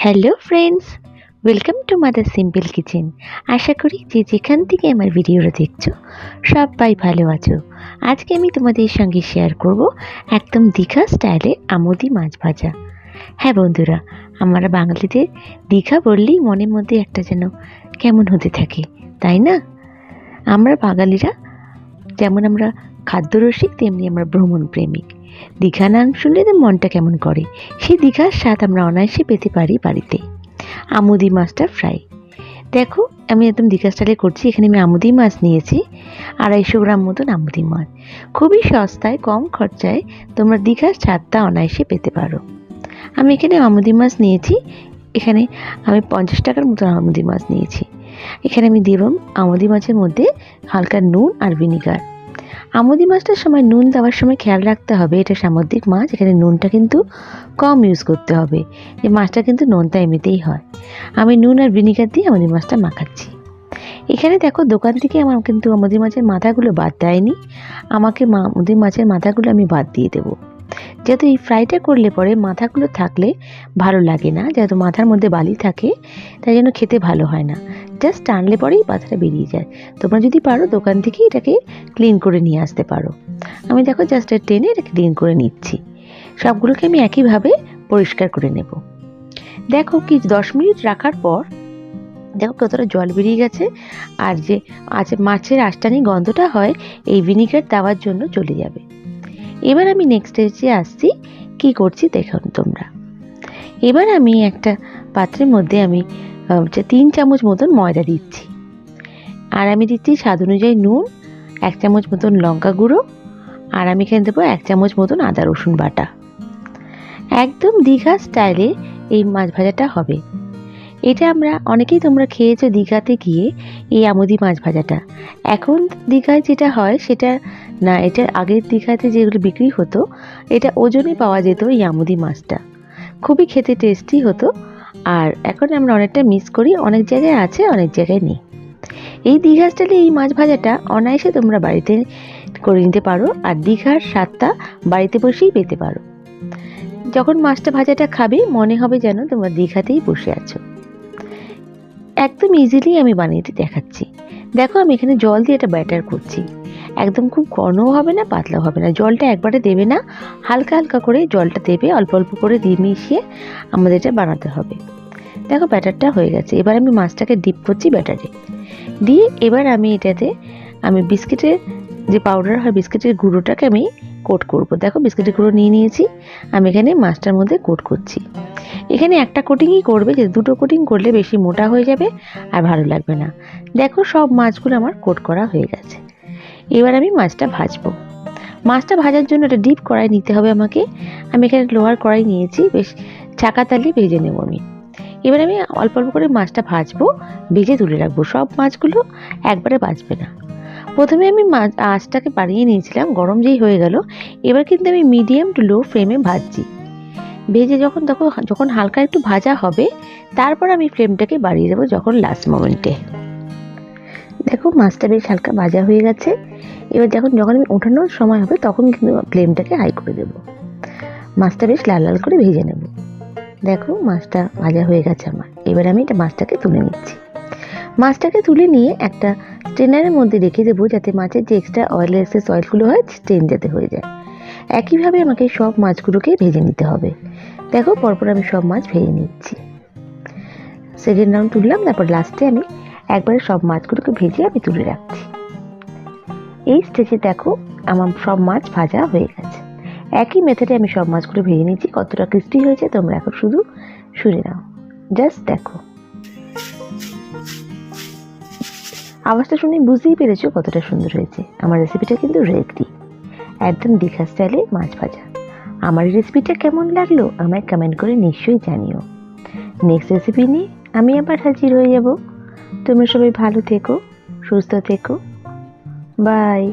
Hello friends welcome to mother simple kitchen আশা করি যে যেখান থেকে আমার ভিডিওটা দেখছ, সবাই ভালো আছো। আজকে আমি তোমাদের সঙ্গে শেয়ার করব একদম দীঘা স্টাইলে আমোদি মাছ ভাজা। হ্যাঁ বন্ধুরা, আমরা বাঙালিদের দীঘা বললেই মনের মধ্যে একটা যেন কেমন হতে থাকে, তাই না? আমরা বাঙালিরা, যেমন আমরা খাদ্যরসিক, তেমনি আমরা ভ্রমণ প্রেমিক দীঘা নাম শুনলে তো মনটা কেমন করে? সেই দীঘার স্বাদ আমরা অনায়াসে পেতে পারি বাড়িতে। আমুদি মাছটা ফ্রাই দেখো, আমি একদম দীঘা স্টাইলে করছি, এখানে আমি আমুদি মাছ নিয়েছি, আড়াইশো গ্রাম মতন আমুদি মাছ। খুবই সস্তায়, কম খরচায়, তোমরা দীঘার স্বাদটা অনায়াসে পেতে পারো। আমি এখানে আমুদি মাছ নিয়েছি, এখানে আমি পঞ্চাশ টাকার মতো আমুদি মাছ নিয়েছি। এখানে আমি দেব আমুদি মাছের মধ্যে হালকা নুন আর ভিনিগার। আমুদি মাছটার সময় নুন দেওয়ার সময় খেয়াল রাখতে হবে। এটা সামুদ্রিক মাছ, এখানে নুনটা কিন্তু কম ইউজ করতে হবে। এই মাছটা কিন্তু নুনটা এমনিতেই হয়। আমি নুন আর ভিনিগার দিয়ে আমুদি মাছটা মাখাচ্ছি। এখানে দেখো, দোকান থেকে আমার কিন্তু আমুদি মাছের মাথাগুলো বাদ দেয়নি। আমাকে মা আমাদের মাছের মাথাগুলো আমি বাদ দিয়ে দেবো। যেহেতু এই ফ্রাইটা করলে পরে মাথাগুলো থাকলে ভালো লাগে না, যেহেতু মাথার মধ্যে বালি থাকে, তাই জন্য খেতে ভালো হয় না। জাস্ট টানলে পরেই মাথাটা বেরিয়ে যায়। তোমরা যদি পারো দোকান থেকে এটাকে ক্লিন করে নিয়ে আসতে পারো। আমি দেখো জাস্ট টেনে এটা ক্লিন করে নিচ্ছি। সবগুলোকে আমি একইভাবে পরিষ্কার করে নেব। দেখো কি, দশ মিনিট রাখার পর দেখো কতটা জল বেরিয়ে গেছে, আর যে আজ মাছের আষ্টানি গন্ধটা হয়, এই ভিনিগার দেওয়ার জন্য চলে যাবে। এবার আমি নেক্সট স্টেজে আসছি, কি করছি দেখুন তোমরা। এবার আমি একটা পাত্রের মধ্যে আমি তিন চামচ মতন ময়দা দিচ্ছি। আর আমি দিচ্ছি স্বাদ অনুযায়ী নুন, এক চামচ মতন লঙ্কা গুঁড়ো, আর আমি এখানে দেবো এক চামচ মতন আদা রসুন বাটা। একদম দীঘা স্টাইলে এই মাছ ভাজাটা হবে। এটা আমরা অনেকেই তোমরা খেয়েছো দীঘাতে গিয়ে এই আমুদি মাছ ভাজাটা। এখন দীঘায় যেটা হয় সেটা না, এটা আগের দীঘাতে যেগুলো বিক্রি হতো, এটা ওজনে পাওয়া যেত এই আমুদি মাছটা। খুবই খেতে টেস্টি হতো আর এখন আমরা অনেকটা মিস করি, অনেক জায়গায় আছে, অনেক জায়গায় নেই। এই দীঘা স্টাইলে এই মাছ ভাজাটা অনায়াসে তোমরা বাড়িতে করে নিতে পারো আর দীঘার স্বাদটা বাড়িতে বসেই পেতে পারো। যখন মাছটা ভাজাটা খাবে, মনে হবে যেন তোমরা দীঘাতেই বসে আছো। একদম ইজিলি আমি বানিয়ে দেখাচ্ছি। দেখো আমি এখানে জল দিয়ে এটা ব্যাটার করছি। একদম খুব ঘনও হবে না, পাতলাও হবে না। জলটা একবারে দেবে না, হালকা হালকা করে জলটা দেবে, অল্প অল্প করে দিয়ে মিশিয়ে আমাদের এটা বানাতে হবে। দেখো ব্যাটারটা হয়ে গেছে। এবার আমি মাছটাকে ডিপ করছি ব্যাটারে। দিয়ে এবার আমি এটাতে, আমি বিস্কিটের যে পাউডার হয়, বিস্কিটের গুঁড়োটাকে আমি কোট করব। দেখো বিস্কিটের গুঁড়ো নিয়ে নিয়েছি, আমি এখানে মাছটার মধ্যে কোট করছি। এখানে একটা কোটিংই করবে যে দুটো কোটিং করলে বেশি মোটা হয়ে যাবে আর ভালো লাগবে না। দেখো সব মাছগুলো আমার কোট করা হয়ে গেছে। এবার আমি মাছটা ভাজবো। মাছটা ভাজার জন্য একটা ডিপ কড়াই নিতে হবে আমাকে। আমি এখানে লোহার কড়াই নিয়েছি, বেশ চাকা তালিয়ে ভেজে নেব আমি। এবার আমি অল্প অল্প করে মাছটা ভাজবো, ভেজে তুলে রাখব। সব মাছগুলো একবারে বাজবে না। প্রথমে আমি মাছ আঁচটাকে বাড়িয়ে নিয়েছিলাম, গরম যেই হয়ে গেল, এবার কিন্তু আমি মিডিয়াম টু লো ফ্লেমে ভাজছি। ভেজে যখন তখন যখন হালকা একটু ভাজা হবে, তারপর আমি ফ্লেমটাকে বাড়িয়ে দেবো যখন লাস্ট মোমেন্টে দেখো, মাছটা বেশ হালকা ভাজা হয়ে গেছে। এবার যখন যখন আমি ওঠানোর সময় হবে, তখন কিন্তু ফ্লেমটাকে হাই করে দেবো। মাছটা বেশ লাল লাল করে ভেজে নেব। দেখো, মাছটা ভাজা হয়ে গেছে আমার। এবার আমি এটা মাছটাকে তুলে নিচ্ছি। মাছটাকে তুলে নিয়ে একটা স্ট্রেনারের মধ্যে রেখে দেবো যাতে মাছের যে এক্সট্রা অয়েল এক্সেস অয়েলগুলো হয় স্ট্রেন যাতে হয়ে যায়। একইভাবে আমাকে সব মাছগুলোকে ভেজে নিতে হবে। দেখো, পরপর আমি সব মাছ ভেজে নিচ্ছি। সেকেন্ড রাউন্ড তুললাম, তারপর লাস্টে আমি একবারে সব মাছগুলোকে ভেজে আমি তুলে রাখছি। এই স্টেজে দেখো, আমার সব মাছ ভাজা হয়ে গেছে। একই মেথডে আমি সব মাছগুলো ভেজে নিচ্ছি, কতটা ক্রিস্পি হয়েছে তোমরা এখন শুধু শুনে নাও। জাস্ট দেখো। আওয়াজটা শুনে বুঝতেই পেরেছ কতটা সুন্দর হয়েছে। আমার রেসিপিটা কিন্তু রেডি একদম দীঘা স্টাইলে মাছ ভাজা। আমার রেসিপিটা কেমন লাগল আমায় কমেন্ট করে নিশ্চয়ই জানিও। নেক্সট রেসিপি নিয়ে আমি আবার হাজির হয়ে যাব। তোমরা সবাই ভালো থেকো, সুস্থ থেকো। বাই